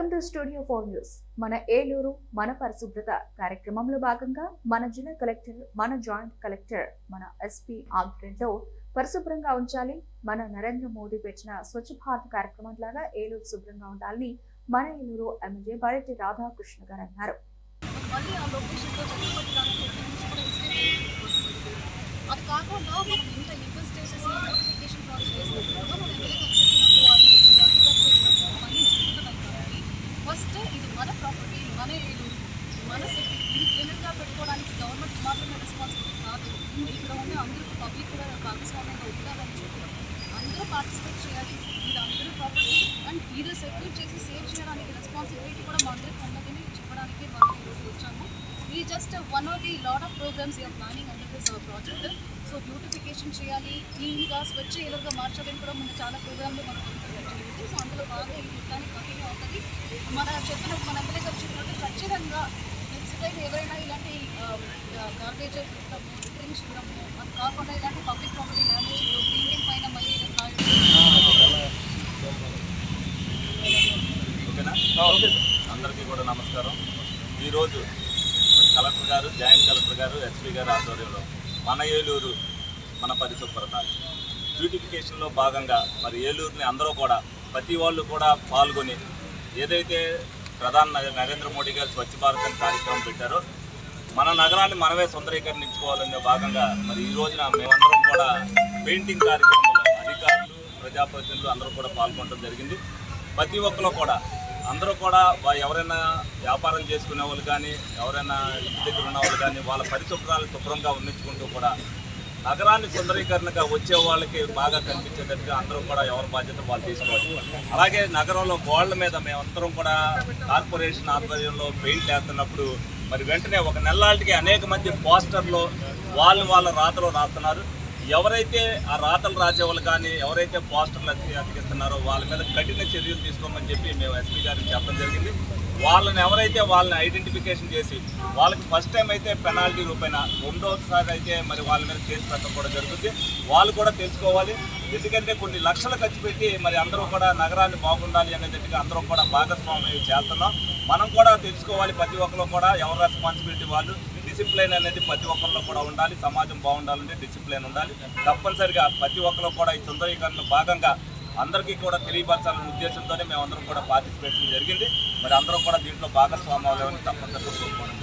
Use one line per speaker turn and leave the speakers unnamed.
Studio four news మన ఏలూరు మన పరిశుభ్రత కార్యక్రమంలో భాగంగా మన జిల్లా కలెక్టర్ మన జాయింట్ కలెక్టర్ మన ఎస్పీ ఆధ్వర్యంలో పరిశుభ్రంగా ఉంచాలి. మన నరేంద్ర మోదీ పెట్టిన స్వచ్ఛ భారత్ కార్యక్రమం లాగా ఏలూరు శుభ్రంగా ఉండాలని మన ఏలూరు ఎమ్మెల్యే బడటి రాధాకృష్ణ గారు అన్నారు
మళ్ళీ ఆ లొకేషన్లో చదువుకోవడానికి దానికి ఒక కూడా విజిట్ చేయకపోతుంది అది కాకుండా మనం ఇంత ఇన్వెస్ట్ చేసేసి నోటిఫికేషన్ ప్రాసెస్ చేసినప్పుడు కూడా మనం ఎమ్మెల్యే గారు చెప్పినప్పుడు వాళ్ళు జాగ్రత్తగా చేసినప్పుడు అన్నీ జరుగుతున్నాయి కాబట్టి ఫస్ట్ ఇది మన ప్రాపర్టీ మన ఇల్లు మన సిటీ ఇది క్లీన్గా పెట్టుకోవడానికి గవర్నమెంట్ మాత్రమే రెస్పాన్సిబిలిటీ కాదు. ఇక్కడ ఉన్న అందరికీ పబ్లిక్ కూడా భాగస్వామ్యంగా ఉండాలని చెప్పడం అందరూ పార్టిసిపేట్ చేయాలి. ఇది అందరూ ప్రాపర్టీ అండ్ ఇది సెక్యూర్ చేసి సేవ్ చేయడానికి రెస్పాన్సిబిలిటీ కూడా మా అందరికీ ఉన్నదని చెప్పడానికి మనం ఈరోజు వచ్చాము. ఇది just one of the lot of programs you are planning under this project so beautification చేయాలి క్లీన్గా స్వచ్ఛ ఏలుగా మార్చాలని కూడా మన చాలా ప్రోగ్రాంలు మనం జరిగింది సో అందులో బాగా ఈ మొత్తానికి మన చెప్పిన మన ఎమ్మెల్యే గారు చెప్పినట్టు ఖచ్చితంగా నెక్స్ట్ టైం ఎవరైనా ఇలాంటి గార్బేజ్ డ్రింక్స్ ఇవ్వడము అది కాకుండా ఇలాంటి పబ్లిక్ ప్రాపర్టీ డ్యామేజ్ పెయింటింగ్ పైన మళ్ళీ
ఓకేనా? అందరికీ కూడా నమస్కారం. ఈరోజు కలెక్టర్ గారు జాయింట్ కలెక్టర్ గారు ఎస్పీ గారు ఆధ్వర్యంలో మన ఏలూరు మన పరిశుభ్రత. బ్యూటిఫికేషన్లో భాగంగా మరి ఏలూరుని అందరూ కూడా ప్రతి వాళ్ళు కూడా పాల్గొని ఏదైతే ప్రధాని నరేంద్ర మోడీ గారు స్వచ్ఛ భారత్ కార్యక్రమం పెట్టారో మన నగరాన్ని మనమే సుందరీకరించుకోవాలనే భాగంగా మరి ఈ రోజున మేమందరం కూడా పెయింటింగ్ కార్యక్రమంలో అధికారులు ప్రజాప్రతినిధులు అందరూ కూడా పాల్గొనడం జరిగింది. ప్రతి ఒక్కరు కూడా అందరూ కూడా ఎవరైనా వ్యాపారం చేసుకునే వాళ్ళు కానీ ఎవరైనా ఇంటి దగ్గర ఉన్న వాళ్ళు కానీ వాళ్ళ పరిశుభ్రాలు శుభ్రంగా ఉండించుకుంటూ కూడా నగరాన్ని సుందరీకరణగా వచ్చే వాళ్ళకి బాగా కనిపించేటట్టుగా అందరూ కూడా ఎవరి బాధ్యత వాళ్ళు తీసుకోవాలి అలాగే నగరంలో గోళ్ళ మీద మేమందరం కూడా కార్పొరేషన్ ఆధ్వర్యంలో పెయింట్ వేస్తున్నప్పుడు మరి వెంటనే ఒక నెలలాటికి అనేక మంది పోస్టర్లు వాళ్ళు వాళ్ళ రాతలో రాస్తున్నారు. ఎవరైతే ఆ రాతలు రాసేవాళ్ళు కానీ ఎవరైతే పోస్టర్లు అతికిస్తున్నారో వాళ్ళ మీద కఠిన చర్యలు తీసుకోమని చెప్పి మేము ఎస్పీ గారికి చెప్పడం జరిగింది. వాళ్ళని ఎవరైతే వాళ్ళని ఐడెంటిఫికేషన్ చేసి వాళ్ళకి ఫస్ట్ టైం అయితే పెనాల్టీ రూపాయన రెండోసారి అయితే మరి వాళ్ళ మీద కేసు పెట్టడం కూడా జరుగుతుంది. వాళ్ళు కూడా తెలుసుకోవాలి. ఎందుకంటే కొన్ని లక్షలు ఖర్చు పెట్టి మరి అందరూ కూడా నగరాన్ని బాగుండాలి అనేటట్టుగా అందరం కూడా భాగస్వామ్యం చేస్తున్నాం. మనం కూడా తెలుసుకోవాలి ప్రతి ఒక్కరు కూడా ఎవరు రెస్పాన్సిబిలిటీ వాళ్ళు. డిసిప్లైన్ అనేది ప్రతి ఒక్కరిలో కూడా ఉండాలి. సమాజం బాగుండాలంటే డిసిప్లైన్ ఉండాలి. తప్పనిసరిగా ప్రతి ఒక్కరు కూడా ఈ సుందరీకరణలో భాగంగా అందరికీ కూడా తెలియపరచాలనే ఉద్దేశంతోనే మేమందరం కూడా పార్టిసిపేట్ జరిగింది. మరి అందరం కూడా దీంట్లో భాగస్వామ్యం తప్పనిసరిగా కోరుకోవడం